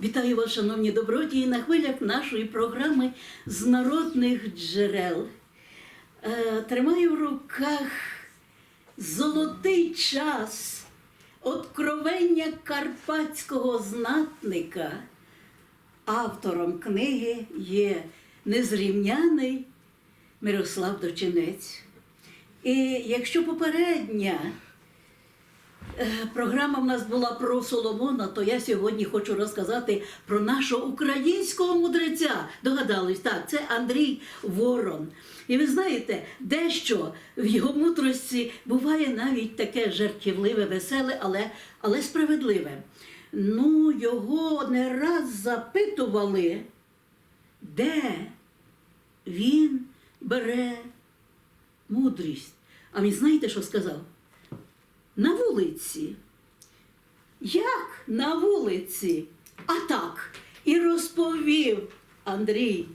Вітаю вас, шановні добродії, на хвилях нашої програми з народних джерел. Е, Тримаю в руках золотий час откровення карпатського знатника. Автором книги є незрівняний Мирослав Дочинець. І якщо попередня Програма в нас була про Соломона, то я сьогодні хочу розказати про нашого українського мудреця. Догадались, так, це Андрій Ворон. І ви знаєте, дещо в його мудрості буває навіть таке жартівливе, веселе, але, але справедливе. Ну, його не раз запитували, де він бере мудрість. А він знаєте, що сказав? На вулиці. Як на вулиці? А так. І розповів Андрій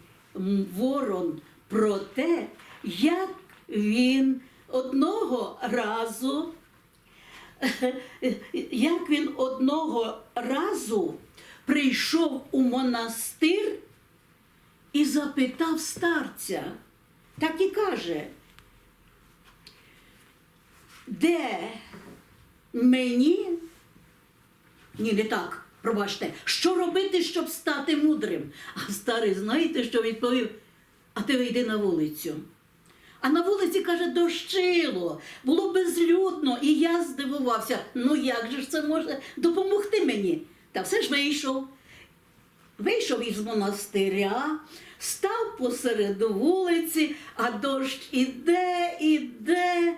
Ворон про те, як він одного разу, як він одного разу прийшов у монастир і запитав старця. Так і каже, де мені, ні, не так, пробачте, що робити, щоб стати мудрим? А старий, знаєте, що відповів? А ти вийди на вулицю. А на вулиці, каже, дощило, було безлюдно, і я здивувався, ну як же ж це може допомогти мені? Та все ж вийшов. Вийшов із монастиря, став посеред вулиці, а дощ іде, іде.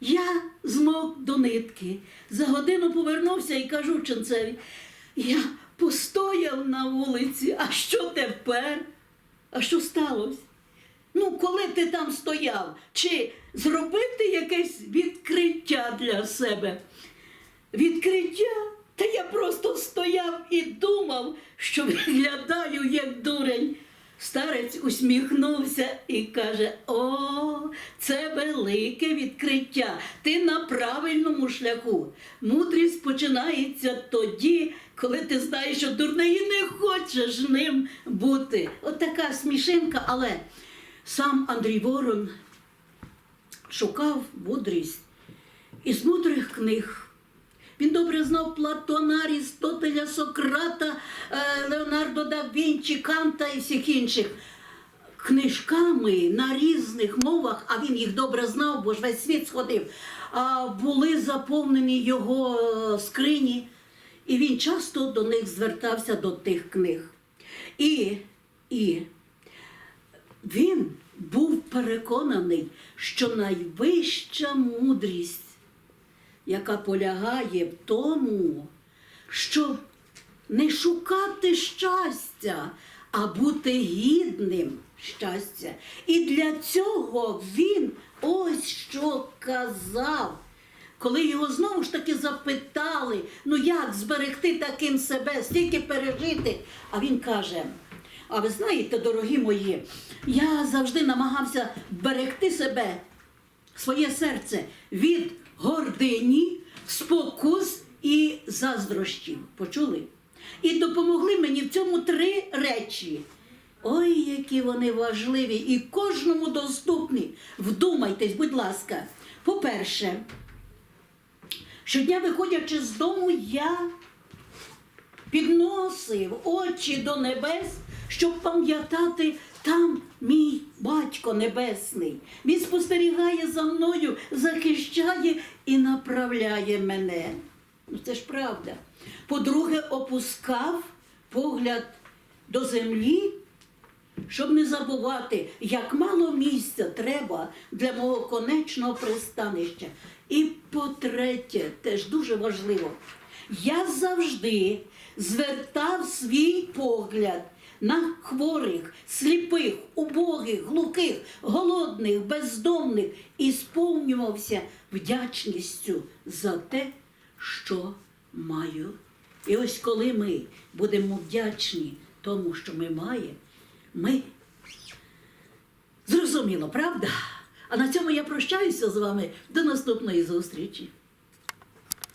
Я змок до нитки. За годину повернувся і кажу ченцеві, я постояв на вулиці, а що тепер? А що сталося? Ну, коли ти там стояв, чи зробив ти якесь відкриття для себе? Відкриття? Та я просто стояв і думав, що виглядаю як дурень. Старець усміхнувся і каже: О, це велике відкриття. Ти на правильному шляху. Мудрість починається тоді, коли ти знаєш, що дурний і не хочеш ним бути. От така смішинка, але сам Андрій Ворон шукав мудрість із мудрих книг. Він добре знав Платона, Арістотеля, Сократа, е, Леонардо да Вінчі, Канта і всіх інших. Книжками на різних мовах, а він їх добре знав, бо ж весь світ сходив, були заповнені його е, скрині, і він часто до них звертався до тих книг. І, і він був переконаний, що найвища мудрість яка полягає в тому, щоб не шукати щастя, а бути гідним щастя. І для цього він ось що казав. Коли його знову ж таки запитали, ну як зберегти таким себе, стільки пережити, а він каже. А ви знаєте, дорогі мої, я завжди намагався берегти себе своє серце від гордині, спокус і заздрощів. Почули? І допомогли мені в цьому три речі. Ой, які вони важливі і кожному доступні. Вдумайтесь, будь ласка. По-перше, щодня виходячи з дому, я підносив очі до небес, щоб пам'ятати, там мій батько небесний. Він спостерігає за мною, захищає і направляє мене. Ну це ж правда. По-друге, опускав погляд до землі, щоб не забувати, як мало місця треба для мого конечного пристанища. І по-третє, теж дуже важливо, я завжди звертав свій погляд на хворих, сліпих, убогих, глухих, голодних, бездомних і сповнювався вдячністю за те, що маю. І ось коли ми будемо вдячні тому, що ми маємо, ми зрозуміло, правда? А на цьому я прощаюся з вами до наступної зустрічі.